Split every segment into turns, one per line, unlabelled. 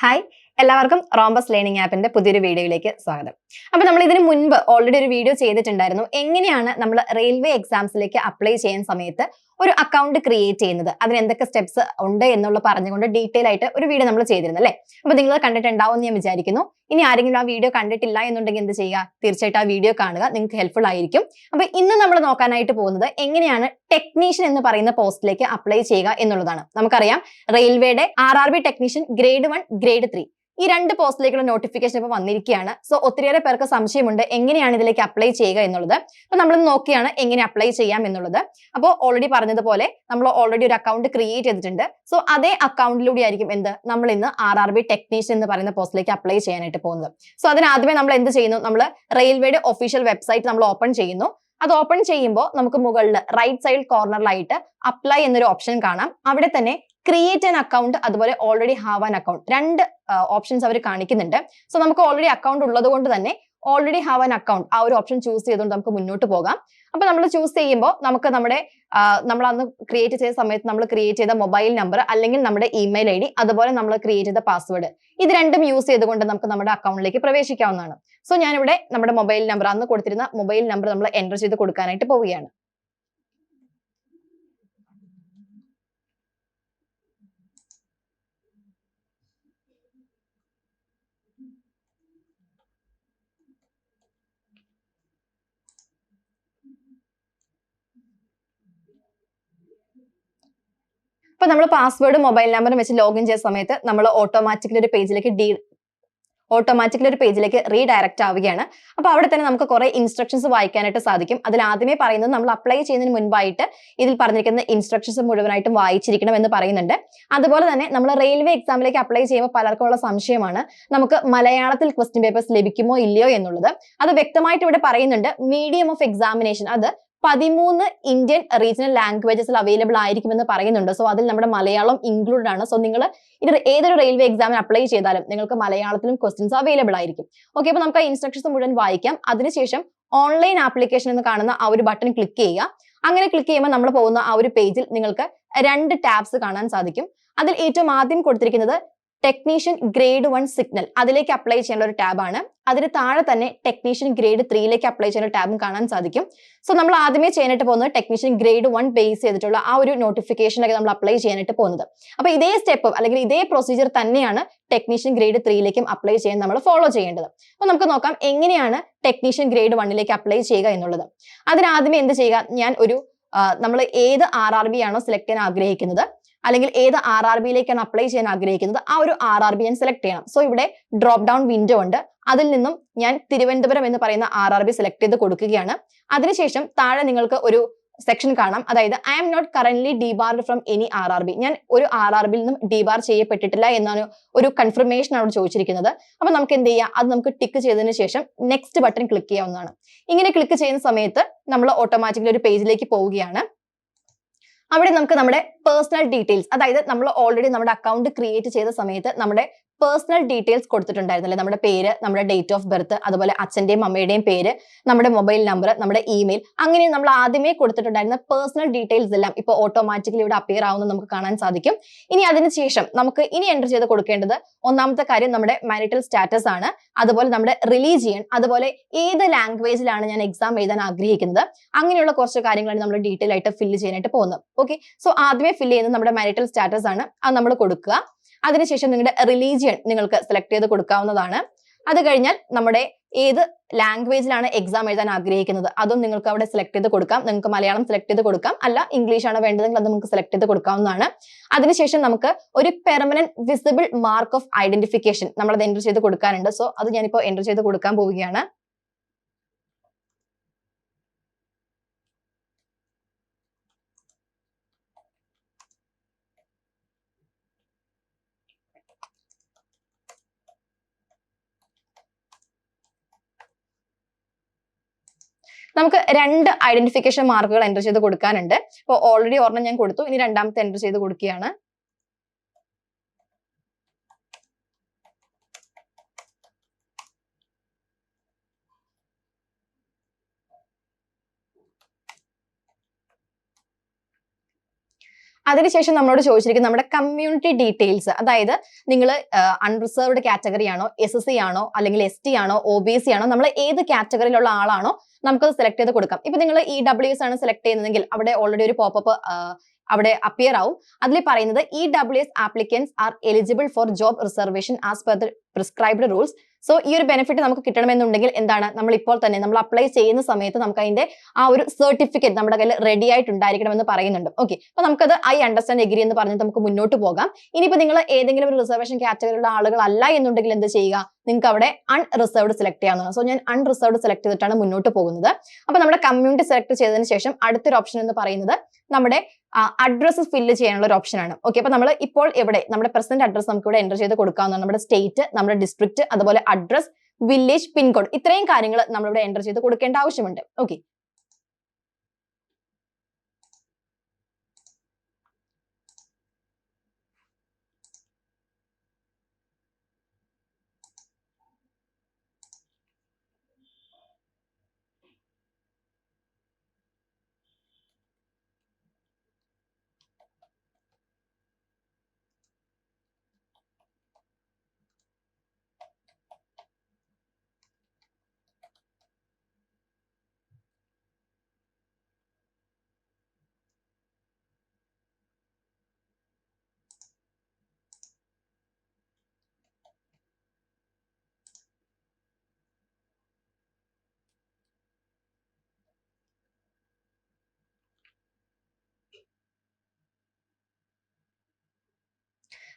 Hi എല്ലാവർക്കും rhombus learning ആപ്പിന്റെ പുതിയൊരു വീഡിയോയിലേക്ക് സ്വാഗതം. അപ്പോൾ നമ്മൾ ഇതിന് മുൻപ് ഓൾറെഡി ഒരു വീഡിയോ ചെയ്തിട്ടുണ്ടായിരുന്നു. എങ്ങനെയാണ് നമ്മൾ റെയിൽവേ എക്സാംസിലേക്ക് അപ്ലൈ ചെയ്യുന്ന സമയത്ത് ഒരു അക്കൗണ്ട് ക്രിയേറ്റ് ചെയ്യുന്നത്. അതിന് എന്തൊക്കെ സ്റ്റെപ്സ് ഉണ്ട് എന്നുള്ള പറഞ്ഞുകൊണ്ട് ഡീറ്റെയിൽ ആയിട്ട് ഒരു വീഡിയോ നമ്മൾ ചെയ്തിരുന്നു അല്ലേ? അപ്പൊ നിങ്ങൾ കണ്ടിട്ടുണ്ടാവും എന്ന് ഞാൻ വിചാരിക്കുന്നു. ഇനി ആരെങ്കിലും ആ വീഡിയോ കണ്ടിട്ടില്ല എന്നുണ്ടെങ്കിൽ എന്ത് ചെയ്യുക? തീർച്ചയായിട്ടും ആ വീഡിയോ കാണുക. നിങ്ങൾക്ക് ഹെൽപ്ഫുൾ ആയിരിക്കും. അപ്പൊ ഇന്ന് നമ്മൾ നോക്കാനായിട്ട് പോകുന്നത് എങ്ങനെയാണ് ടെക്നീഷ്യൻ എന്ന് പറയുന്ന പോസ്റ്റിലേക്ക് അപ്ലൈ ചെയ്യുക എന്നുള്ളതാണ്. നമുക്കറിയാം റെയിൽവേയുടെ R R B technician grade one grade three ഈ രണ്ട് പോസ്റ്റിലേക്കുള്ള നോട്ടിഫിക്കേഷൻ ഇപ്പോൾ വന്നിരിക്കുകയാണ്. സോ ഒത്തിരിയേറെ പേർക്ക് സംശയമുണ്ട് എങ്ങനെയാണ് ഇതിലേക്ക് അപ്ലൈ ചെയ്യുക എന്നുള്ളത്. അപ്പോൾ നമ്മൾ നോക്കിയാണ് എങ്ങനെ അപ്ലൈ ചെയ്യാം എന്നുള്ളത്. അപ്പോൾ ഓൾറെഡി പറഞ്ഞതുപോലെ നമ്മൾ ഓൾറെഡി ഒരു അക്കൗണ്ട് ക്രിയേറ്റ് ചെയ്തിട്ടുണ്ട്. സോ അതേ അക്കൗണ്ടിലൂടെ ആയിരിക്കും എന്ത്? നമ്മൾ ഇന്ന് ആർ ആർ ബി ടെക്നീഷ്യൻ എന്ന് പറയുന്ന പോസ്റ്റിലേക്ക് അപ്ലൈ ചെയ്യാനായിട്ട് പോകുന്നത്. സോ അതിനാദ്യമേ നമ്മൾ എന്ത് ചെയ്യുന്നു? നമ്മൾ റെയിൽവേയുടെ ഒഫീഷ്യൽ വെബ്സൈറ്റ് നമ്മൾ ഓപ്പൺ ചെയ്യുന്നു. അത് ഓപ്പൺ ചെയ്യുമ്പോൾ നമുക്ക് മുകളിൽ റൈറ്റ് സൈഡ് കോർണറിലായിട്ട് അപ്ലൈ എന്നൊരു ഓപ്ഷൻ കാണാം. അവിടെ തന്നെ ക്രിയേറ്റ് ആൻ അക്കൗണ്ട് അതുപോലെ ഓൾറെഡി ഹാവ് ആൻ അക്കൗണ്ട് രണ്ട് ഓപ്ഷൻസ് അവർ കാണിക്കുന്നുണ്ട്. സോ നമുക്ക് ഓൾറെഡി അക്കൗണ്ട് ഉള്ളത് കൊണ്ട് തന്നെ ഓൾറെഡി ഹാവ് ആൻ അക്കൗണ്ട് ആ ഒരു ഓപ്ഷൻ ചൂസ് ചെയ്തുകൊണ്ട് നമുക്ക് മുന്നോട്ട് പോകാം. അപ്പൊ നമ്മൾ ചൂസ് ചെയ്യുമ്പോൾ നമുക്ക് നമ്മുടെ നമ്മൾ അന്ന് ക്രിയേറ്റ് ചെയ്ത സമയത്ത് നമ്മൾ ക്രിയേറ്റ് ചെയ്ത മൊബൈൽ നമ്പർ അല്ലെങ്കിൽ നമ്മുടെ ഇമെയിൽ ഐ ഡി അതുപോലെ നമ്മൾ ക്രിയേറ്റ് ചെയ്ത പാസ്വേഡ് ഇത് രണ്ടും യൂസ് ചെയ്തുകൊണ്ട് നമുക്ക് നമ്മുടെ അക്കൗണ്ടിലേക്ക് പ്രവേശിക്കാവുന്നതാണ്. സോ ഞാനിവിടെ നമ്മുടെ മൊബൈൽ നമ്പർ അന്ന് കൊടുത്തിരുന്ന മൊബൈൽ നമ്പർ നമ്മൾ എന്റർ ചെയ്ത് കൊടുക്കാനായിട്ട് പോവുകയാണ്. ഇപ്പൊ നമ്മൾ പാസ്വേഡും മൊബൈൽ നമ്പറും വെച്ച് ലോഗിൻ ചെയ്ത സമയത്ത് നമ്മൾ ഓട്ടോമാറ്റിക്കലി ഒരു പേജിലേക്ക് ഡീ ഓട്ടോമാറ്റിക്കലി ഒരു പേജിലേക്ക് റീഡയറക്റ്റ് ആവുകയാണ്. അപ്പോൾ അവിടെ തന്നെ നമുക്ക് കുറെ ഇൻസ്ട്രക്ഷൻസ് വായിക്കാനായിട്ട് സാധിക്കും. അതിൽ ആദ്യമേ പറയുന്നത് നമ്മൾ അപ്ലൈ ചെയ്യുന്നതിന് മുൻപായിട്ട് ഇതിൽ പറഞ്ഞിരിക്കുന്ന ഇൻസ്ട്രക്ഷൻസ് മുഴുവനായിട്ടും വായിച്ചിരിക്കണം എന്ന് പറയുന്നുണ്ട്. അതുപോലെ തന്നെ നമ്മൾ റെയിൽവേ എക്സാമിലേക്ക് അപ്ലൈ ചെയ്യുമ്പോൾ പലർക്കും ഉള്ള സംശയമാണ് നമുക്ക് മലയാളത്തിൽ ക്വസ്റ്റ്യൻ പേപ്പേഴ്സ് ലഭിക്കുമോ ഇല്ലയോ എന്നുള്ളത്. അത് വ്യക്തമായിട്ട് ഇവിടെ പറയുന്നുണ്ട്. മീഡിയം ഓഫ് എക്സാമിനേഷൻ അത് പതിമൂന്ന് ഇന്ത്യൻ റീജിയണൽ ലാംഗ്വേജസിൽ അവൈലബിൾ ആയിരിക്കുമെന്ന് പറയുന്നുണ്ട്. സോ അതിൽ നമ്മുടെ മലയാളം ഇൻക്ലൂഡഡ് ആണ്. സോ നിങ്ങൾ ഇത് ഏതൊരു റെയിൽവേ എക്സാമിന് അപ്ലൈ ചെയ്താലും നിങ്ങൾക്ക് മലയാളത്തിലും ക്വസ്റ്റ്യൻസ് അവൈലബിൾ ആയിരിക്കും. ഓക്കെ അപ്പൊ നമുക്ക് ആ ഇൻസ്ട്രക്ഷൻസ് മുഴുവൻ വായിക്കാം. അതിനുശേഷം ഓൺലൈൻ ആപ്ലിക്കേഷൻ എന്ന് കാണുന്ന ആ ഒരു ബട്ടൺ ക്ലിക്ക് ചെയ്യുക. അങ്ങനെ ക്ലിക്ക് ചെയ്യുമ്പോൾ നമ്മൾ പോകുന്ന ആ ഒരു പേജിൽ നിങ്ങൾക്ക് രണ്ട് ടാബ്സ് കാണാൻ സാധിക്കും. അതിൽ ഏറ്റവും ആദ്യം കൊടുത്തിരിക്കുന്നത് ടെക്നീഷ്യൻ ഗ്രേഡ് വൺ സിഗ്നൽ അതിലേക്ക് അപ്ലൈ ചെയ്യേണ്ട ഒരു ടാബാണ് അതിന് താഴെ തന്നെ ടെക്നീഷ്യൻ ഗ്രേഡ് ത്രീയിലേക്ക് അപ്ലൈ ചെയ്യുന്ന ടാബും കാണാൻ സാധിക്കും. സോ നമ്മൾ ആദ്യമേ ചെയ്യാനായിട്ട് പോകുന്നത് ടെക്നീഷ്യൻ ഗ്രേഡ് വൺ ബേസ് ചെയ്തിട്ടുള്ള ആ ഒരു നോട്ടിഫിക്കേഷനൊക്കെ നമ്മൾ അപ്ലൈ ചെയ്യാനായിട്ട് പോകുന്നത്. അപ്പൊ ഇതേ സ്റ്റെപ്പ് അല്ലെങ്കിൽ ഇതേ പ്രൊസീജിയർ തന്നെയാണ് ടെക്നീഷ്യൻ ഗ്രേഡ് ത്രീയിലേക്കും അപ്ലൈ ചെയ്യാൻ നമ്മൾ ഫോളോ ചെയ്യേണ്ടത്. അപ്പൊ നമുക്ക് നോക്കാം എങ്ങനെയാണ് ടെക്നീഷ്യൻ ഗ്രേഡ് വണ്ണിലേക്ക് അപ്ലൈ ചെയ്യുക എന്നുള്ളത്. അതിനാദ്യമേ എന്ത് ചെയ്യുക? ഞാൻ ഒരു നമ്മൾ ഏത് ആർ ആർ ബി ആണോ സെലക്ട് ചെയ്യാൻ ആഗ്രഹിക്കുന്നത് അല്ലെങ്കിൽ ഏത് ആർ ആർ ബിയിലേക്കാണ് അപ്ലൈ ചെയ്യാൻ ആഗ്രഹിക്കുന്നത് ആ ഒരു ആർ ആർ ബി ഞാൻ സെലക്ട് ചെയ്യണം. സോ ഇവിടെ ഡ്രോപ്പ് ഡൗൺ വിൻഡോ ഉണ്ട്. അതിൽ നിന്നും ഞാൻ തിരുവനന്തപുരം എന്ന് പറയുന്ന ആർ ആർ ബി സെലക്ട് ചെയ്ത് കൊടുക്കുകയാണ്. അതിനുശേഷം താഴെ നിങ്ങൾക്ക് ഒരു സെക്ഷൻ കാണാം. അതായത് I am not current debarred from any R R B ഞാൻ ഒരു ആർ ആർ ബിയിൽ നിന്നും ഡിബാർ ചെയ്യപ്പെട്ടിട്ടില്ല എന്നാണ് ഒരു കൺഫർമേഷൻ ആണ് ചോദിച്ചിരിക്കുന്നത്. അപ്പൊ നമുക്ക് എന്ത് ചെയ്യാം? അത് നമുക്ക് ടിക്ക് ചെയ്തതിന് ശേഷം നെക്സ്റ്റ് ബട്ടൺ ക്ലിക്ക് ചെയ്യാവുന്നതാണ്. ഇങ്ങനെ ക്ലിക്ക് ചെയ്യുന്ന സമയത്ത് നമ്മൾ ഓട്ടോമാറ്റിക്കലി ഒരു പേജിലേക്ക് പോവുകയാണ്. അവിടെ നമുക്ക് നമ്മുടെ പേഴ്സണൽ ഡീറ്റെയിൽസ് അതായത് നമ്മൾ ഓൾറെഡി നമ്മുടെ അക്കൗണ്ട് ക്രിയേറ്റ് ചെയ്ത സമയത്ത് നമ്മുടെ പേഴ്സണൽ ഡീറ്റെയിൽസ് കൊടുത്തിട്ടുണ്ടായിരുന്നില്ലേ നമ്മുടെ പേര് നമ്മുടെ ഡേറ്റ് ഓഫ് ബർത്ത് അതുപോലെ അച്ഛന്റെയും അമ്മയുടെയും പേര് നമ്മുടെ മൊബൈൽ നമ്പർ നമ്മുടെ ഇമെയിൽ അങ്ങനെ നമ്മൾ ആദ്യമേ കൊടുത്തിട്ടുണ്ടായിരുന്ന പേഴ്സണൽ ഡീറ്റെയിൽസ് എല്ലാം ഇപ്പോൾ ഓട്ടോമാറ്റിക്കലി ഇവിടെ അപ്പിയർ ആവുന്നത് നമുക്ക് കാണാൻ സാധിക്കും. ഇനി അതിനുശേഷം നമുക്ക് ഇനി എന്റർ ചെയ്ത് കൊടുക്കേണ്ടത് ഒന്നാമത്തെ കാര്യം നമ്മുടെ മാരിറ്റൽ സ്റ്റാറ്റസ് ആണ്. അതുപോലെ നമ്മുടെ റിലീജിയൻ അതുപോലെ ഏത് ലാംഗ്വേജിലാണ് ഞാൻ എക്സാം എഴുതാൻ ആഗ്രഹിക്കുന്നത്. അങ്ങനെയുള്ള കുറച്ച് കാര്യങ്ങളാണ് നമ്മൾ ഡീറ്റെയിൽ ആയിട്ട് ഫില്ല് ചെയ്യാനായിട്ട് പോകുന്നത്. ഓക്കെ സോ ആദ്യമേ ഫില്ല് ചെയ്യുന്നത് നമ്മുടെ മാരിറ്റൽ സ്റ്റാറ്റസ് ആണ്. അത് നമ്മൾ കൊടുക്കുക. അതിനുശേഷം നിങ്ങളുടെ റിലീജിയൻ നിങ്ങൾക്ക് സെലക്ട് ചെയ്ത് കൊടുക്കാവുന്നതാണ്. അത് കഴിഞ്ഞാൽ നമ്മുടെ ഏത് ലാംഗ്വേജിലാണ് എക്സാം എഴുതാൻ ആഗ്രഹിക്കുന്നത് അതും നിങ്ങൾക്ക് അവിടെ സെലക്ട് ചെയ്ത് കൊടുക്കാം. നിങ്ങൾക്ക് മലയാളം സെലക്ട് ചെയ്ത് കൊടുക്കാം. അല്ല ഇംഗ്ലീഷ് ആണ് വേണ്ടതെങ്കിൽ അത് നമുക്ക് സെലക്ട് ചെയ്ത് കൊടുക്കാവുന്നതാണ്. അതിനുശേഷം നമുക്ക് ഒരു permanent visible mark of identification നമ്മൾ അത് എന്റർ ചെയ്ത് കൊടുക്കാനുണ്ട്. സോ അത് ഞാനിപ്പോൾ എന്റർ ചെയ്ത് കൊടുക്കാൻ പോവുകയാണ്. നമുക്ക് രണ്ട് ഐഡന്റിഫിക്കേഷൻ മാർക്കുകൾ എന്റർ ചെയ്ത് കൊടുക്കാനുണ്ട്. അപ്പോൾ ഓൾറെഡി ഒരെണ്ണം ഞാൻ കൊടുത്തു. ഇനി രണ്ടാമത്തെ എന്റർ ചെയ്ത് കൊടുക്കുകയാണ്. അതിനുശേഷം നമ്മളോട് ചോദിച്ചിരിക്കുന്നത് നമ്മുടെ കമ്മ്യൂണിറ്റി ഡീറ്റെയിൽസ് അതായത് നിങ്ങൾ അൺറിസർവ്ഡ് കാറ്റഗറി ആണോ എസ് എസ് സി ആണോ അല്ലെങ്കിൽ എസ് ടി ആണോ ഒ ബി സി ആണോ നമ്മൾ ഏത് കാറ്റഗറിയിലുള്ള ആളാണോ നമുക്കത് സെലക്ട് ചെയ്ത് കൊടുക്കാം. ഇപ്പൊ നിങ്ങൾ ഇ ഡബ്ല്യു എസ് ആണ് സെലക്ട് ചെയ്യുന്നതെങ്കിൽ അവിടെ ഓൾറെഡി ഒരു പോപ്പപ്പ് അവിടെ അപ്പിയർ ആവും. അതിൽ പറയുന്നത് E W S applicants are eligible for job reservation as per the prescribed rules so ഈ ഒരു ബെനിഫിറ്റ് നമുക്ക് കിട്ടണമെന്നുണ്ടെങ്കിൽ എന്താണ്? നമ്മൾ ഇപ്പോൾ തന്നെ നമ്മൾ അപ്ലൈ ചെയ്യുന്ന സമയത്ത് നമുക്ക് അതിന്റെ ആ ഒരു സർട്ടിഫിക്കറ്റ് നമ്മുടെ കയ്യിൽ റെഡി ആയിട്ടുണ്ടായിരിക്കണം എന്ന് പറയുന്നുണ്ട്. ഓക്കെ അപ്പൊ നമുക്കത് ഐ അണ്ടർസ്റ്റാൻഡ് എഗ്രി എന്ന് പറഞ്ഞിട്ട് നമുക്ക് മുന്നോട്ട് പോകാം. ഇനിയിപ്പോ നിങ്ങൾ ഏതെങ്കിലും ഒരു റിസർവേഷൻ കാറ്റഗറിയിലുള്ള ആളുകളല്ല എന്നുണ്ടെങ്കിൽ എന്ത് ചെയ്യുക? നിങ്ങൾക്ക് അവിടെ അൺറിസർവ്ഡ് സെലക്ട് ചെയ്യാവുന്നതാണ്. സോ ഞാൻ അൺറിസർവ്ഡ് സെലക്ട് ചെയ്തിട്ടാണ് മുന്നോട്ട് പോകുന്നത്. അപ്പൊ നമ്മുടെ കമ്മ്യൂണിറ്റി സെലക്ട് ചെയ്തതിന് ശേഷം അടുത്തൊരു ഓപ്ഷൻ എന്ന് പറയുന്നത് നമ്മുടെ അഡ്രസ്സ് ഫില്ല് ചെയ്യാനുള്ള ഒരു ഓപ്ഷൻ ആണ്. ഓക്കെ അപ്പൊ നമ്മൾ ഇപ്പോൾ എവിടെ? നമ്മുടെ പ്രസന്റ് അഡ്രസ് നമുക്ക് ഇവിടെ എന്റർ ചെയ്ത് കൊടുക്കാവുന്നതാണ്. നമ്മുടെ സ്റ്റേറ്റ് നമ്മുടെ ഡിസ്ട്രിക്ട് അതുപോലെ അഡ്രസ് വില്ലേജ് പിൻകോഡ് ഇത്രയും കാര്യങ്ങൾ നമ്മളിവിടെ എന്റർ ചെയ്ത് കൊടുക്കേണ്ട ആവശ്യമുണ്ട്. ഓക്കെ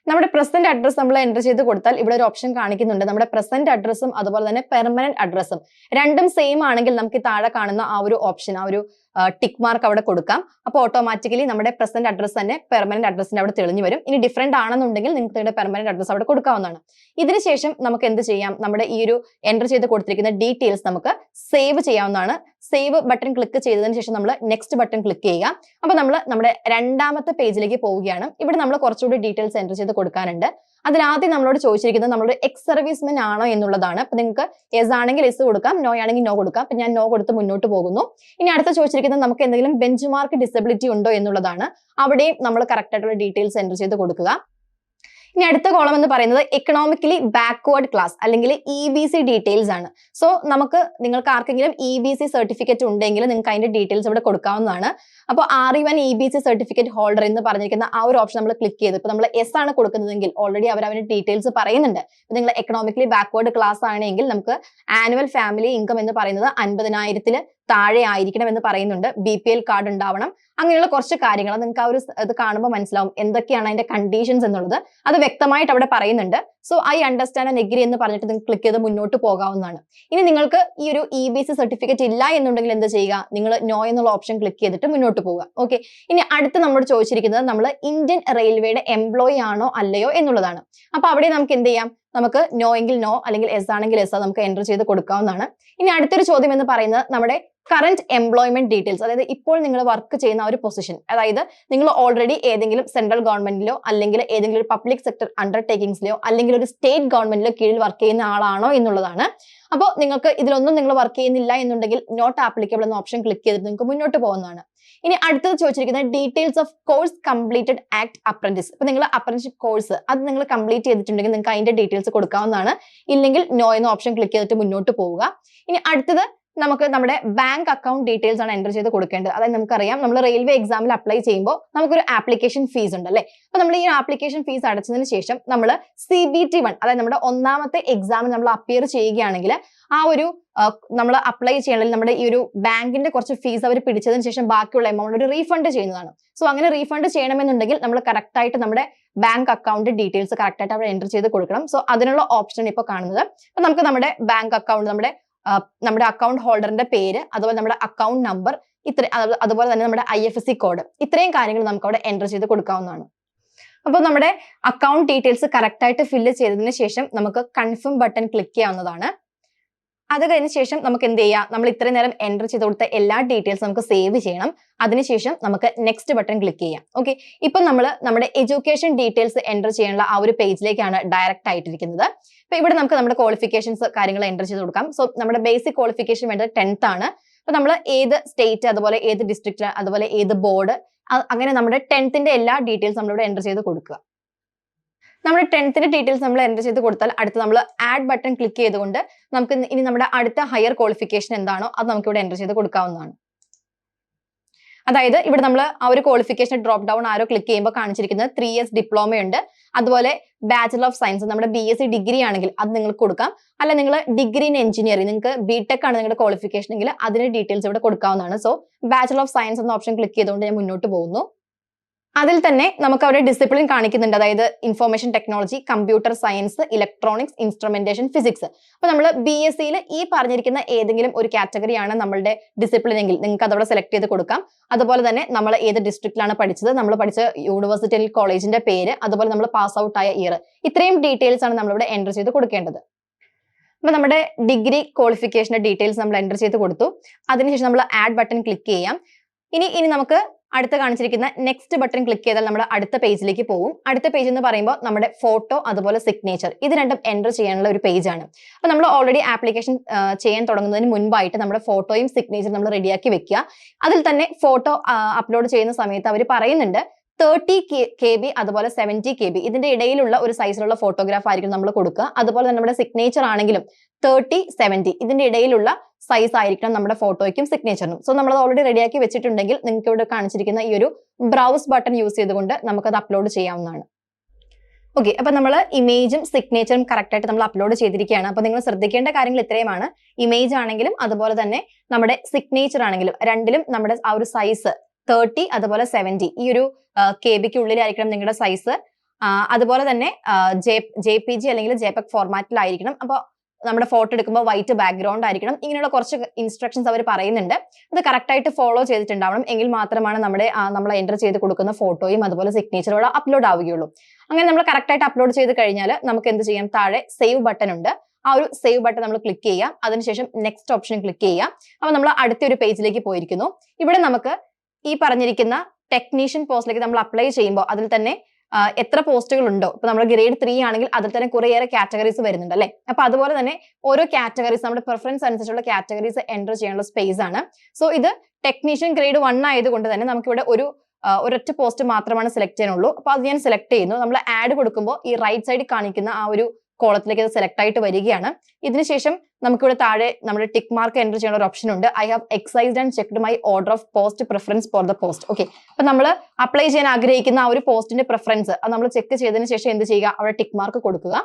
നമ്മുടെ പ്രസന്റ് അഡ്രസ് നമ്മൾ എന്റർ ചെയ്ത് കൊടുത്താൽ ഇവിടെ ഒരു ഓപ്ഷൻ കാണിക്കുന്നുണ്ട്. നമ്മുടെ പ്രസന്റ് അഡ്രസ്സും അതുപോലെ തന്നെ പെർമനന്റ് അഡ്രസ്സും രണ്ടും സെയിം ആണെങ്കിൽ നമുക്ക് താഴെ കാണുന്ന ആ ഒരു ഓപ്ഷൻ ആ ഒരു ടിക്ക് മാർക്ക് അവിടെ കൊടുക്കാം. അപ്പോൾ ഓട്ടോമാറ്റിക്കലി നമ്മുടെ പ്രസന്റ് അഡ്രസ് തന്നെ പെർമനന്റ് അഡ്രസ്സിന്റെ അവിടെ തെളിഞ്ഞു വരും. ഇനി ഡിഫറെന്റ് ആണെന്നുണ്ടെങ്കിൽ നിങ്ങൾക്ക് നിങ്ങളുടെ പെർമനന്റ് അഡ്രസ് അവിടെ കൊടുക്കാവുന്നതാണ്. ഇതിനുശേഷം നമുക്ക് എന്ത് ചെയ്യാം? നമ്മുടെ ഈ ഒരു എന്റർ ചെയ്ത് കൊടുത്തിരിക്കുന്ന ഡീറ്റെയിൽസ് നമുക്ക് സേവ് ചെയ്യാവുന്നതാണ്. സേവ് ബട്ടൺ ക്ലിക്ക് ചെയ്തതിന് ശേഷം നമ്മൾ നെക്സ്റ്റ് ബട്ടൺ ക്ലിക്ക് ചെയ്യുക. അപ്പൊ നമ്മൾ നമ്മുടെ രണ്ടാമത്തെ പേജിലേക്ക് പോവുകയാണ്. ഇവിടെ നമ്മൾ കുറച്ചുകൂടി ഡീറ്റെയിൽസ് എന്റർ ചെയ്ത് കൊടുക്കാനുണ്ട്. അതിൽ ആദ്യം നമ്മളോട് ചോദിച്ചിരിക്കുന്നത് നമ്മളൊരു എക്സ് സർവീസ്മെൻ ആണോ എന്നുള്ളതാണ്. അപ്പൊ നിങ്ങൾക്ക് എസ് ആണെങ്കിൽ എസ് കൊടുക്കാം നോ ആണെങ്കിൽ നോ കൊടുക്കാം. അപ്പൊ ഞാൻ നോ കൊടുത്ത് മുന്നോട്ട് പോകുന്നു. ഇനി അടുത്ത ചോദിച്ചിരിക്കുന്നത് നമുക്ക് എന്തെങ്കിലും ബെഞ്ച് മാർക്ക് ഡിസബിലിറ്റി ഉണ്ടോ എന്നുള്ളതാണ്. അവിടെയും നമ്മൾ കറക്റ്റ് ആയിട്ടുള്ള ഡീറ്റെയിൽസ് എന്റർ ചെയ്ത് കൊടുക്കുക. ഇനി അടുത്ത കോളം എന്ന് പറയുന്നത് എക്കണോമിക്കലി ബാക്ക്വേർഡ് ക്ലാസ് അല്ലെങ്കിൽ ഇ ബി സി ഡീറ്റെയിൽസ് ആണ്. സോ നമുക്ക് നിങ്ങൾക്ക് ആർക്കെങ്കിലും ഇ ബി സി സർട്ടിഫിക്കറ്റ് ഉണ്ടെങ്കിൽ നിങ്ങൾക്ക് അതിന്റെ ഡീറ്റെയിൽസ് ഇവിടെ കൊടുക്കാവുന്നതാണ്. അപ്പോൾ R E one E B C certificate holder എന്ന് പറഞ്ഞിരിക്കുന്ന ആ ഒരു ഓപ്ഷൻ നമ്മൾ ക്ലിക്ക് ചെയ്ത്. ഇപ്പോൾ നമ്മൾ എസ് ആണ് കൊടുക്കുന്നതെങ്കിൽ ഓൾറെഡി അവർ അവരുടെ ഡീറ്റെയിൽസ് പറയുന്നുണ്ട്. നിങ്ങൾ എക്കണോമിക്കലി ബാക്ക്വേർഡ് ക്ലാസ് ആണെങ്കിൽ നമുക്ക് ആനുവൽ ഫാമിലി ഇൻകം എന്ന് പറയുന്നത് അൻപതിനായിരത്തിൽ താഴെ ആയിരിക്കണം എന്ന് പറയുന്നുണ്ട്. ബി പി എൽ കാർഡ് ഉണ്ടാവണം. അങ്ങനെയുള്ള കുറച്ച് കാര്യങ്ങൾ നിങ്ങൾക്ക് ആ ഒരു ഇത് കാണുമ്പോൾ മനസ്സിലാവും. എന്തൊക്കെയാണ് അതിന്റെ കണ്ടീഷൻസ് എന്നുള്ളത്. അത് വ്യക്തമായിട്ട് അവിടെ പറയുന്നുണ്ട്. So I understand and agree എന്ന് പറഞ്ഞിട്ട് നിങ്ങൾ ക്ലിക്ക് ചെയ്ത് മുന്നോട്ട് പോകാവുന്നതാണ്. ഇനി നിങ്ങൾക്ക് ഈ ഒരു ഇ ബി സി സർട്ടിഫിക്കറ്റ് ഇല്ല എന്നുണ്ടെങ്കിൽ എന്ത് ചെയ്യുക? നിങ്ങൾ നോ എന്നുള്ള ഓപ്ഷൻ ക്ലിക്ക് ചെയ്തിട്ട് മുന്നോട്ട് പോവുക. ഓക്കെ ഇനി അടുത്ത് നമ്മൾ ചോദിച്ചിരിക്കുന്നത് നമ്മൾ ഇന്ത്യൻ റെയിൽവേയുടെ എംപ്ലോയി ആണോ അല്ലയോ എന്നുള്ളതാണ്. അപ്പൊ അവിടെ നമുക്ക് എന്ത് ചെയ്യാം? നമുക്ക് നോ എങ്കിൽ നോ അല്ലെങ്കിൽ എസ് ആണെങ്കിൽ എസ് നമുക്ക് എന്റർ ചെയ്ത് കൊടുക്കാവുന്നതാണ്. ഇനി അടുത്തൊരു ചോദ്യം എന്ന് പറയുന്നത് നമ്മുടെ കറന്റ് എംപ്ലോയ്മെന്റ് ഡീറ്റെയിൽസ് അതായത് ഇപ്പോൾ നിങ്ങൾ വർക്ക് ചെയ്യുന്ന ഒരു പൊസിഷൻ അതായത് നിങ്ങൾ ഓൾറെഡി ഏതെങ്കിലും സെൻട്രൽ ഗവൺമെന്റിലോ അല്ലെങ്കിൽ ഏതെങ്കിലും ഒരു പബ്ലിക് സെക്ടർ അണ്ടർടേക്കിംഗ്സിലോ അല്ലെങ്കിൽ ഒരു സ്റ്റേറ്റ് ഗവൺമെന്റിന്റെ കീഴിൽ വർക്ക് ചെയ്യുന്ന ആളാണോ എന്നുള്ളതാണ്. അപ്പോൾ നിങ്ങൾക്ക് ഇതിലൊന്നും നിങ്ങൾ വർക്ക് ചെയ്യുന്നില്ല എന്നുണ്ടെങ്കിൽ നോട്ട് ആപ്ലിക്കബിൾ എന്ന ഓപ്ഷൻ ക്ലിക്ക് ചെയ്തിട്ട് നിങ്ങൾക്ക് മുന്നോട്ട് പോകുന്നതാണ് ഇനി അടുത്തത് ചോദിച്ചിരിക്കുന്നത് details of course completed act apprentice ഇപ്പൊ നിങ്ങൾ അപ്രന്റീഷിപ്പ് കോഴ്സ് അത് നിങ്ങൾ കംപ്ലീറ്റ് ചെയ്തിട്ടുണ്ടെങ്കിൽ നിങ്ങൾക്ക് അതിന്റെ ഡീറ്റെയിൽസ് കൊടുക്കാവുന്നതാണ്. ഇല്ലെങ്കിൽ നോ എന്ന ഓപ്ഷൻ ക്ലിക്ക് ചെയ്തിട്ട് മുന്നോട്ട് പോവുക. ഇനി അടുത്തത് നമുക്ക് നമ്മുടെ ബാങ്ക് അക്കൗണ്ട് ഡീറ്റെയിൽസ് ആണ് എന്റർ ചെയ്ത് കൊടുക്കേണ്ടത്. അതായത് നമുക്കറിയാം നമ്മൾ റെയിൽവേ എക്സാമിൽ അപ്ലൈ ചെയ്യുമ്പോൾ നമുക്കൊരു ആപ്ലിക്കേഷൻ ഫീസ് ഉണ്ട് അല്ലേ? അപ്പൊ നമ്മൾ ഈ ആപ്ലിക്കേഷൻ ഫീസ് അടച്ചതിന് ശേഷം നമ്മൾ സി ബി ടി വൺ അതായത് നമ്മുടെ ഒന്നാമത്തെ എക്സാമിൽ നമ്മൾ അപ്പിയർ ചെയ്യുകയാണെങ്കിൽ ആ ഒരു നമ്മൾ അപ്ലൈ ചെയ്യണമെങ്കിൽ നമ്മുടെ ഈ ഒരു ബാങ്കിന്റെ കുറച്ച് ഫീസ് അവർ പിടിച്ചതിന് ശേഷം ബാക്കിയുള്ള എമൗണ്ട് ഒരു റീഫണ്ട് ചെയ്യുന്നതാണ്. സോ അങ്ങനെ റീഫണ്ട് ചെയ്യണമെന്നുണ്ടെങ്കിൽ നമ്മൾ കറക്റ്റ് ആയിട്ട് നമ്മുടെ ബാങ്ക് അക്കൗണ്ട് ഡീറ്റെയിൽസ് കറക്റ്റ് ആയിട്ട് അവിടെ എന്റർ ചെയ്ത് കൊടുക്കണം. സോ അതിനുള്ള ഓപ്ഷൻ ഇപ്പോൾ കാണുന്നത്. അപ്പം നമുക്ക് നമ്മുടെ ബാങ്ക് അക്കൗണ്ട് നമ്മുടെ നമ്മുടെ അക്കൗണ്ട് ഹോൾഡറിന്റെ പേര് അതുപോലെ നമ്മുടെ അക്കൗണ്ട് നമ്പർ ഇത്ര അതുപോലെ തന്നെ നമ്മുടെ I F S C code ഇത്രയും കാര്യങ്ങൾ നമുക്ക് അവിടെ എന്റർ ചെയ്ത് കൊടുക്കാവുന്നതാണ്. അപ്പോൾ നമ്മുടെ അക്കൗണ്ട് ഡീറ്റെയിൽസ് കറക്റ്റ് ആയിട്ട് ഫില്ല് ചെയ്തതിന് ശേഷം നമുക്ക് കൺഫേം ബട്ടൺ ക്ലിക്ക് ചെയ്യാവുന്നതാണ്. അത് കഴിഞ്ഞ ശേഷം നമുക്ക് എന്ത് ചെയ്യാം? നമ്മൾ ഇത്രയും നേരം എന്റർ ചെയ്ത് കൊടുത്ത എല്ലാ ഡീറ്റെയിൽസ് നമുക്ക് സേവ് ചെയ്യണം. അതിനുശേഷം നമുക്ക് നെക്സ്റ്റ് ബട്ടൺ ക്ലിക്ക് ചെയ്യാം. ഓക്കെ ഇപ്പം നമ്മൾ നമ്മുടെ എഡ്യൂക്കേഷൻ ഡീറ്റെയിൽസ് എന്റർ ചെയ്യാനുള്ള ആ ഒരു പേജിലേക്കാണ് ഡയറക്റ്റ് ആയിട്ടിരിക്കുന്നത്. അപ്പം ഇവിടെ നമുക്ക് നമ്മുടെ ക്വാളിഫിക്കേഷൻസ് കാര്യങ്ങൾ എന്റർ ചെയ്ത് കൊടുക്കാം. സോ നമ്മുടെ ബേസിക് ക്വാളിഫിക്കേഷൻ വേണ്ടത് ടെൻത്ത് ആണ്. അപ്പം നമ്മൾ ഏത് സ്റ്റേറ്റ് അതുപോലെ ഏത് ഡിസ്ട്രിക്റ്റ് അതുപോലെ ഏത് ബോർഡ് അങ്ങനെ നമ്മുടെ ടെൻത്തിന്റെ എല്ലാ ഡീറ്റെയിൽസ് നമ്മളിവിടെ എന്റർ ചെയ്ത് കൊടുക്കുക. നമ്മുടെ ടെൻത്തിന്റെ ഡീറ്റെയിൽസ് നമ്മൾ എന്റർ ചെയ്ത് കൊടുത്താൽ അടുത്ത് നമ്മൾ ആഡ് ബട്ടൺ ക്ലിക്ക് ചെയ്തുകൊണ്ട് നമുക്ക് ഇനി നമ്മുടെ അടുത്ത ഹയർ ക്വാളിഫിക്കേഷൻ എന്താണോ അത് നമുക്ക് ഇവിടെ എന്റർ ചെയ്ത് കൊടുക്കാവുന്നതാണ്. അതായത് ഇവിടെ നമ്മൾ ആ ഒരു qualification drop down arrow click ചെയ്യുമ്പോൾ കാണിച്ചിരിക്കുന്നത് ത്രീ ഇയേഴ്സ് ഡിപ്ലോമ ഉണ്ട്. അതുപോലെ ബാച്ചലർ ഓഫ് സയൻസ് നമ്മുടെ ബി എസ് സി ഡിഗ്രി ആണെങ്കിൽ അത് നിങ്ങൾക്ക് കൊടുക്കാം. അല്ല നിങ്ങൾ ഡിഗ്രി ഇൻ എഞ്ചിനീയറിംഗ് നിങ്ങൾക്ക് ബി ടെക് ആണ് നിങ്ങളുടെ ക്വാളിഫിക്കേഷൻ എങ്കിൽ അതിന്റെ ഡീറ്റെയിൽസ് ഇവിടെ കൊടുക്കാവുന്നതാണ്. സോ ബാച്ചലർ ഓഫ് സയൻസ് എന്ന ഓപ്ഷൻ ക്ലിക്ക് ചെയ്തുകൊണ്ട് ഞാൻ മുന്നോട്ട് പോകുന്നു. അതിൽ തന്നെ നമുക്ക് അവിടെ ഡിസിപ്ലിൻ കാണിക്കുന്നുണ്ട്. അതായത് information technology computer science electronics instrumentation physics അപ്പൊ നമ്മൾ ബി എസ് സിയിൽ ഈ പറഞ്ഞിരിക്കുന്ന ഏതെങ്കിലും ഒരു കാറ്റഗറിയാണ് നമ്മളുടെ ഡിസിപ്ലിൻ എങ്കിൽ നിങ്ങൾക്ക് അതവിടെ സെലക്ട് ചെയ്ത് കൊടുക്കാം. അതുപോലെ തന്നെ നമ്മൾ ഏത് ഡിസ്ട്രിക്റ്റിലാണ് പഠിച്ചത്? നമ്മൾ പഠിച്ച യൂണിവേഴ്സിറ്റി കോളേജിന്റെ പേര് അതുപോലെ നമ്മൾ പാസ് ഔട്ട് ആയ ഇയർ ഇത്രയും ഡീറ്റെയിൽസ് ആണ് നമ്മളിവിടെ എന്റർ ചെയ്ത് കൊടുക്കേണ്ടത്. അപ്പൊ നമ്മുടെ ഡിഗ്രി ക്വാളിഫിക്കേഷന്റെ ഡീറ്റെയിൽസ് നമ്മൾ എന്റർ ചെയ്ത് കൊടുത്തു. അതിനുശേഷം നമ്മൾ ആഡ് ബട്ടൺ ക്ലിക്ക് ചെയ്യാം. ഇനി ഇനി നമുക്ക് അടുത്ത കാണിച്ചിരിക്കുന്ന നെക്സ്റ്റ് ബട്ടൺ ക്ലിക്ക് ചെയ്താൽ നമ്മുടെ അടുത്ത പേജിലേക്ക് പോകും അടുത്ത പേജ് എന്ന് പറയുമ്പോൾ നമ്മുടെ ഫോട്ടോ അതുപോലെ സിഗ്നേച്ചർ ഇത് രണ്ടും എന്റർ ചെയ്യാനുള്ള ഒരു പേജ് ആണ്. അപ്പൊ നമ്മൾ ഓൾറെഡി ആപ്ലിക്കേഷൻ ചെയ്യാൻ തുടങ്ങുന്നതിന് മുൻപായിട്ട് നമ്മുടെ ഫോട്ടോയും സിഗ്നേച്ചർ നമ്മൾ റെഡിയാക്കി വെക്കുക. അതിൽ തന്നെ ഫോട്ടോ അപ്ലോഡ് ചെയ്യുന്ന സമയത്ത് അവർ പറയുന്നുണ്ട് തേർട്ടി കെ ബി അതുപോലെ സെവന്റി കെ ബി ഇതിന്റെ ഇടയിലുള്ള ഒരു സൈസിലുള്ള ഫോട്ടോഗ്രാഫ് ആയിരിക്കും നമ്മൾ കൊടുക്കുക. അതുപോലെ തന്നെ നമ്മുടെ സിഗ്നേച്ചർ ആണെങ്കിലും തേർട്ടി സെവന്റി ഇതിന്റെ ഇടയിലുള്ള സൈസ് ആയിരിക്കണം നമ്മുടെ ഫോട്ടോയ്ക്കും സിഗ്നേച്ചറിനും സോ നമ്മൾ ഓൾറെഡി റെഡിയാക്കി വെച്ചിട്ടുണ്ടെങ്കിൽ നിങ്ങൾക്ക് ഇവിടെ കാണിച്ചിരിക്കുന്ന ഈ ഒരു ബ്രൗസ് ബട്ടൺ യൂസ് ചെയ്തുകൊണ്ട് നമുക്കത് അപ്ലോഡ് ചെയ്യാവുന്നതാണ്. ഓക്കെ അപ്പൊ നമ്മൾ ഇമേജും സിഗ്നേച്ചറും കറക്റ്റ് ആയിട്ട് നമ്മൾ അപ്ലോഡ് ചെയ്തിരിക്കുകയാണ്. അപ്പൊ നിങ്ങൾ ശ്രദ്ധിക്കേണ്ട കാര്യങ്ങൾ ഇത്രയുമാണ്. ഇമേജ് ആണെങ്കിലും അതുപോലെ തന്നെ നമ്മുടെ സിഗ്നേച്ചർ ആണെങ്കിലും രണ്ടിലും നമ്മുടെ ആ ഒരു സൈസ് തേർട്ടി അതുപോലെ സെവന്റി ഈ ഒരു കെ ബിക്ക് ഉള്ളിലായിരിക്കണം നിങ്ങളുടെ സൈസ് അതുപോലെ തന്നെ ജെ ജെ പി ജി അല്ലെങ്കിൽ ജെപെക് ഫോർമാറ്റിലായിരിക്കണം അപ്പോൾ നമ്മുടെ ഫോട്ടോ എടുക്കുമ്പോൾ വൈറ്റ് ബാക്ക്ഗ്രൗണ്ട് ആയിരിക്കണം. ഇങ്ങനെയുള്ള കുറച്ച് ഇൻസ്ട്രക്ഷൻസ് അവർ പറയുന്നുണ്ട്. അത് കറക്റ്റായിട്ട് ഫോളോ ചെയ്തിട്ടുണ്ടാവണം. എങ്കിൽ മാത്രമാണ് നമ്മുടെ നമ്മൾ എന്റർ ചെയ്ത് കൊടുക്കുന്ന ഫോട്ടോയും അതുപോലെ സിഗ്നേച്ചറും അപ്ലോഡ് ആവുകയുള്ളൂ. അങ്ങനെ നമ്മൾ കറക്റ്റായിട്ട് അപ്ലോഡ് ചെയ്ത് കഴിഞ്ഞാൽ നമുക്ക് എന്ത് ചെയ്യാം? താഴെ സേവ് ബട്ടൺ ഉണ്ട്. ആ ഒരു സേവ് ബട്ടൺ നമ്മൾ ക്ലിക്ക് ചെയ്യാം. അതിനുശേഷം നെക്സ്റ്റ് ഓപ്ഷൻ ക്ലിക്ക് ചെയ്യാം. അപ്പോൾ നമ്മൾ അടുത്ത ഒരു പേജിലേക്ക് പോയിരിക്കുന്നു. ഇവിടെ നമുക്ക് ഈ പറഞ്ഞിരിക്കുന്ന ടെക്നീഷ്യൻ പോസ്റ്റിലേക്ക് നമ്മൾ അപ്ലൈ ചെയ്യുമ്പോൾ അതിൽ തന്നെ എത്ര പോസ്റ്റുകൾ ഉണ്ടോ ഇപ്പൊ നമ്മൾ ഗ്രേഡ് ത്രീ ആണെങ്കിൽ അതിൽ തന്നെ കുറേയേറെ കാറ്റഗറീസ് വരുന്നുണ്ട് അല്ലെ? അപ്പൊ അതുപോലെ തന്നെ ഓരോ കാറ്റഗറീസ് നമ്മുടെ പ്രിഫറൻസ് അനുസരിച്ചുള്ള കാറ്റഗറീസ് എന്റർ ചെയ്യാനുള്ള സ്പേസ് ആണ്. സോ ഇത് ടെക്നീഷ്യൻ ഗ്രേഡ് വൺ ആയതുകൊണ്ട് തന്നെ നമുക്ക് ഇവിടെ ഒരു ഒരൊറ്റ പോസ്റ്റ് മാത്രമാണ് സെലക്ട് ചെയ്യാനുള്ളൂ. അപ്പൊ അത് ഞാൻ സെലക്ട് ചെയ്യുന്നു. നമ്മൾ ആഡ് കൊടുക്കുമ്പോൾ ഈ റൈറ്റ് സൈഡിൽ കാണിക്കുന്ന ആ ഒരു കോളത്തിലേക്ക് അത് സെലക്ട് ആയിട്ട് വരികയാണ്. ഇതിനുശേഷം നമുക്കിവിടെ താഴെ നമ്മുടെ ടിക്ക് മാർക്ക് എന്റർ ചെയ്യാനുള്ള ഒരു ഓപ്ഷൻ ഉണ്ട്. I have exercised and checked my order of post preference for the post okay അപ്പൊ നമ്മൾ അപ്ലൈ ചെയ്യാൻ ആഗ്രഹിക്കുന്ന ആ ഒരു പോസ്റ്റിന്റെ പ്രിഫറൻസ് അത് നമ്മൾ ചെക്ക് ചെയ്തതിന് ശേഷം എന്ത് ചെയ്യുക? അവിടെ ടിക്ക് മാർക്ക് കൊടുക്കുക.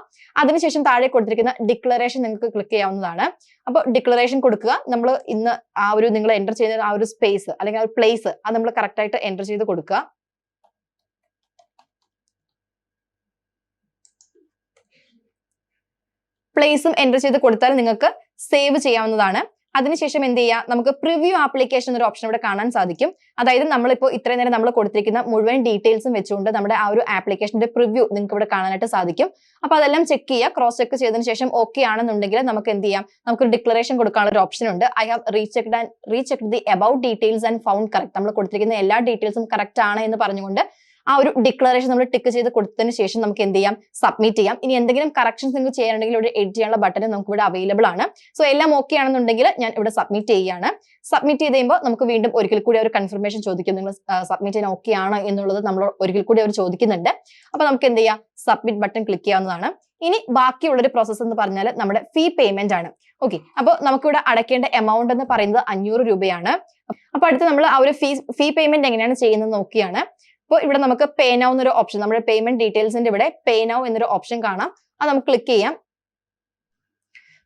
അതിനുശേഷം താഴെ കൊടുത്തിരിക്കുന്ന ഡിക്ലറേഷൻ നിങ്ങൾക്ക് ക്ലിക്ക് ചെയ്യാവുന്നതാണ്. അപ്പോൾ ഡിക്ലറേഷൻ കൊടുക്കുക. നമ്മൾ ഇന്ന് ആ ഒരു നിങ്ങൾ എന്റർ ചെയ്യുന്ന ആ ഒരു സ്പേസ് അല്ലെങ്കിൽ ആ ഒരു പ്ലേസ് അത് നമ്മൾ കറക്റ്റ് ആയിട്ട് എന്റർ ചെയ്ത് കൊടുക്കുക. പ്ലേസും എന്റർ ചെയ്ത് കൊടുത്താൽ നിങ്ങൾക്ക് സേവ് ചെയ്യാവുന്നതാണ്. അതിനുശേഷം എന്ത് ചെയ്യുക നമുക്ക് പ്രിവ്യൂ ആപ്ലിക്കേഷൻ എന്നൊരു ഓപ്ഷൻ ഇവിടെ കാണാൻ സാധിക്കും. അതായത് നമ്മളിപ്പോൾ ഇത്രയും നേരം നമ്മൾ കൊടുത്തിരിക്കുന്ന മുഴുവൻ ഡീറ്റെയിൽസും വെച്ചുകൊണ്ട് നമ്മുടെ ആ ഒരു ആപ്ലിക്കേഷന്റെ പ്രിവ്യൂ നിങ്ങൾക്ക് ഇവിടെ കാണാനായിട്ട് സാധിക്കും. അപ്പോൾ അതെല്ലാം ചെക്ക് ചെയ്യുക. ക്രോസ് ചെക്ക് ചെയ്തതിന് ശേഷം ഓക്കെ ആണെന്നുണ്ടെങ്കിൽ നമുക്ക് എന്ത് ചെയ്യാം? നമുക്കൊരു ഡിക്ലറേഷൻ കൊടുക്കാനുള്ള ഒരു ഓപ്ഷൻ ഉണ്ട്. I have rechecked and rechecked the about details and found correct നമ്മൾ കൊടുത്തിരിക്കുന്ന എല്ലാ ഡീറ്റെയിൽസും കറക്റ്റ് ആണ് എന്ന് പറഞ്ഞുകൊണ്ട് ആ ഒരു ഡിക്ലറേഷൻ നമ്മൾ ടിക്ക് ചെയ്ത് കൊടുത്തതിന് ശേഷം നമുക്ക് എന്ത് ചെയ്യാം? സബ്മിറ്റ് ചെയ്യാം. ഇനി എന്തെങ്കിലും കറക്ഷൻസ് നിങ്ങൾക്ക് ചെയ്യാനുണ്ടെങ്കിൽ ഇവിടെ എഡിറ്റ് ചെയ്യാനുള്ള ബട്ടൺ നമുക്ക് ഇവിടെ അവൈലബിൾ ആണ്. സോ എല്ലാം ഓക്കെ ആണെന്നുണ്ടെങ്കിൽ ഞാൻ ഇവിടെ സബ്മിറ്റ് ചെയ്യുകയാണ്. സബ്മിറ്റ് ചെയ്ത് കഴിയുമ്പോൾ നമുക്ക് വീണ്ടും ഒരിക്കൽ കൂടി ഒരു കൺഫർമേഷൻ ചോദിക്കും. നിങ്ങൾ സബ്മിറ്റ് ചെയ്യാൻ ഓക്കെ ആണ് എന്നുള്ളത് നമ്മൾ ഒരിക്കൽ കൂടി അവർ ചോദിക്കുന്നുണ്ട്. അപ്പൊ നമുക്ക് എന്ത് ചെയ്യാം? സബ്മിറ്റ് ബട്ടൺ ക്ലിക്ക് ചെയ്യാവുന്നതാണ്. ഇനി ബാക്കിയുള്ളൊരു പ്രോസസ്സ് എന്ന് പറഞ്ഞാൽ നമ്മുടെ ഫീ പേയ്മെന്റ് ആണ്. ഓക്കെ അപ്പോൾ നമുക്കിവിടെ അടയ്ക്കേണ്ട എമൗണ്ട് എന്ന് പറയുന്നത് അഞ്ഞൂറ് രൂപയാണ്. അപ്പൊ അടുത്ത് നമ്മൾ ആ ഒരു ഫീ ഫീ പേയ്മെന്റ് എങ്ങനെയാണ് ചെയ്യുന്നത് നോക്കിയാണ്. അപ്പോൾ ഇവിടെ നമുക്ക് പേ നൗ എന്നൊരു ഓപ്ഷൻ നമ്മുടെ പേയ്മെന്റ് ഡീറ്റെയിൽസിന്റെ ഇവിടെ പേ നൗ എന്നൊരു ഓപ്ഷൻ കാണാം. അത് നമുക്ക് ക്ലിക്ക് ചെയ്യാം.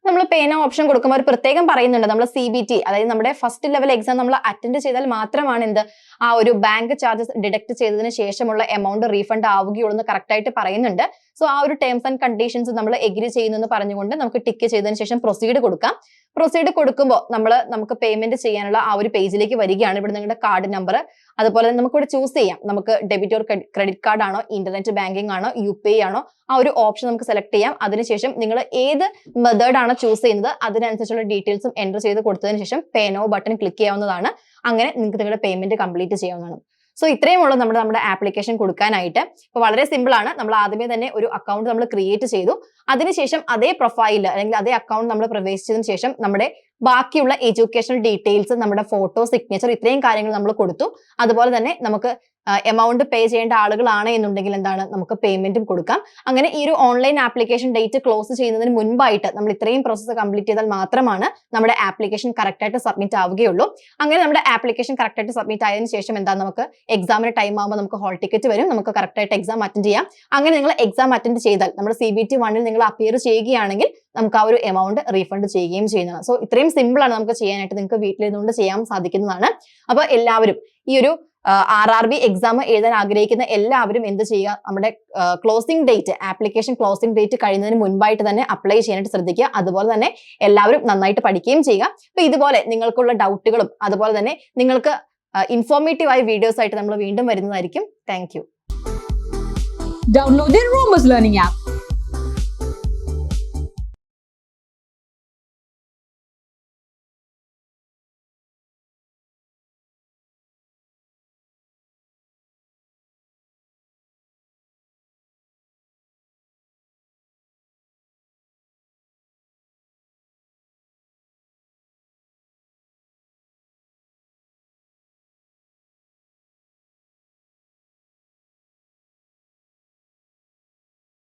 നമ്മൾ പേ നൗ ഓപ്ഷൻ കൊടുക്കുമ്പോൾ പ്രത്യേകം പറയുന്നുണ്ട്. നമ്മൾ സി ബി ടി അതായത് നമ്മുടെ ഫസ്റ്റ് ലെവൽ എക്സാം നമ്മൾ അറ്റൻഡ് ചെയ്താൽ മാത്രമാണ് എന്ത്? ആ ഒരു ബാങ്ക് ചാർജസ് ഡിഡക്ട് ചെയ്തതിന് ശേഷമുള്ള എമൗണ്ട് റീഫണ്ട് ആവുകയുള്ളൂ എന്ന് കറക്റ്റ് ആയിട്ട് പറയുന്നുണ്ട്. സോ ആ ഒരു ടേംസ് ആൻഡ് കണ്ടീഷൻസ് നമ്മൾ എഗ്രി ചെയ്യുന്നു എന്ന് പറഞ്ഞുകൊണ്ട് നമുക്ക് ടിക്ക് ചെയ്തതിന് ശേഷം പ്രൊസീഡ് കൊടുക്കാം. പ്രൊസീഡ് കൊടുക്കുമ്പോൾ നമ്മൾ നമുക്ക് പേയ്മെന്റ് ചെയ്യാനുള്ള ആ ഒരു പേജിലേക്ക് വരികയാണ്. ഇവിടെ നിങ്ങളുടെ കാർഡ് നമ്പർ അതുപോലെ തന്നെ നമുക്ക് ഇവിടെ ചൂസ് ചെയ്യാം. നമുക്ക് ഡെബിറ്റ് ഓർ ക്രെഡിറ്റ് കാർഡ് ആണോ ഇന്റർനെറ്റ് ബാങ്കിംഗ് ആണോ യു പി ഐ ആണോ ആ ഒരു ഓപ്ഷൻ നമുക്ക് സെലക്ട് ചെയ്യാം. അതിനുശേഷം നിങ്ങൾ ഏത് മെത്തേഡ് ആണോ ചൂസ് ചെയ്യുന്നത് അതിനനുസരിച്ചുള്ള ഡീറ്റെയിൽസും എന്റർ ചെയ്ത് കൊടുത്തതിന് ശേഷം പേ നോ ബട്ടൺ ക്ലിക്ക് ചെയ്യാവുന്നതാണ്. അങ്ങനെ നിങ്ങൾക്ക് നിങ്ങളുടെ പേയ്മെന്റ് കംപ്ലീറ്റ് ചെയ്യാവുന്നതാണ്. സോ ഇത്രയും ഉള്ളൂ നമ്മുടെ നമ്മുടെ ആപ്ലിക്കേഷൻ കൊടുക്കാനായിട്ട്. അപ്പോൾ വളരെ സിമ്പിൾ ആണ്. നമ്മൾ ആദ്യമേ തന്നെ ഒരു അക്കൗണ്ട് നമ്മൾ ക്രിയേറ്റ് ചെയ്തു. അതിനുശേഷം അതേ പ്രൊഫൈൽ അല്ലെങ്കിൽ അതേ അക്കൗണ്ട് നമ്മൾ പ്രവേശിച്ചതിന് ശേഷം നമ്മുടെ ബാക്കിയുള്ള എഡ്യൂക്കേഷണൽ ഡീറ്റെയിൽസ് നമ്മുടെ ഫോട്ടോ സിഗ്നേച്ചർ ഇത്രയും കാര്യങ്ങൾ നമ്മൾ കൊടുത്തു. അതുപോലെ തന്നെ നമുക്ക് എമൗണ്ട് പേ ചെയ്യേണ്ട ആളുകളാണ് എന്നുണ്ടെങ്കിൽ എന്താണ്? നമുക്ക് പേയ്മെന്റും കൊടുക്കാം. അങ്ങനെ ഈ ഒരു ഓൺലൈൻ ആപ്ലിക്കേഷൻ ഡേറ്റ് ക്ലോസ് ചെയ്യുന്നതിന് മുൻപായിട്ട് നമ്മൾ ഇത്രയും പ്രോസസ്സ് കംപ്ലീറ്റ് ചെയ്താൽ മാത്രമാണ് നമ്മുടെ ആപ്ലിക്കേഷൻ കറക്റ്റ് ആയിട്ട് സബ്മിറ്റ് ആവുകയുള്ളൂ. അങ്ങനെ നമ്മുടെ ആപ്ലിക്കേഷൻ കറക്റ്റ് ആയിട്ട് സബ്മിറ്റ് ആയതിന് ശേഷം എന്താ നമുക്ക്? എക്സാമിന് ടൈം ആകുമ്പോൾ നമുക്ക് ഹോൾ ടിക്കറ്റ് വരും. നമുക്ക് കറക്റ്റ് ആയിട്ട് എക്സാം അറ്റൻഡ് ചെയ്യാം. അങ്ങനെ നിങ്ങൾ എക്സാം അറ്റൻഡ് ചെയ്താൽ നമ്മുടെ സി ബി ടി വണ്ണിൽ നിങ്ങൾ അപ്പിയർ ചെയ്യുകയാണെങ്കിൽ നമുക്ക് ആ ഒരു എമൗണ്ട് റീഫണ്ട് ചെയ്യുകയും ചെയ്യുന്നതാണ്. സോ ഇത്രയും സിമ്പിൾ ആണ് നമുക്ക് ചെയ്യാനായിട്ട് നിങ്ങൾക്ക് വീട്ടിലിരുന്നുകൊണ്ട് ചെയ്യാൻ സാധിക്കുന്നതാണ്. അപ്പോൾ എല്ലാവരും ഈ ഒരു ആർ ആർ ബി എക്സാം എഴുതാൻ ആഗ്രഹിക്കുന്ന എല്ലാവരും എന്ത് ചെയ്യുക? നമ്മുടെ closing date application closing date കഴിയുന്നതിന് മുൻപായിട്ട് തന്നെ അപ്ലൈ ചെയ്യാനായിട്ട് ശ്രദ്ധിക്കുക. അതുപോലെ തന്നെ എല്ലാവരും നന്നായിട്ട് പഠിക്കുകയും ചെയ്യുക. അപ്പൊ ഇതുപോലെ നിങ്ങൾക്കുള്ള ഡൗട്ടുകളും അതുപോലെ തന്നെ നിങ്ങൾക്ക് ഇൻഫോർമേറ്റീവ് ആയ വീഡിയോസ് ആയിട്ട് നമ്മൾ വീണ്ടും വരുന്നതായിരിക്കും. Thank
you download learning app.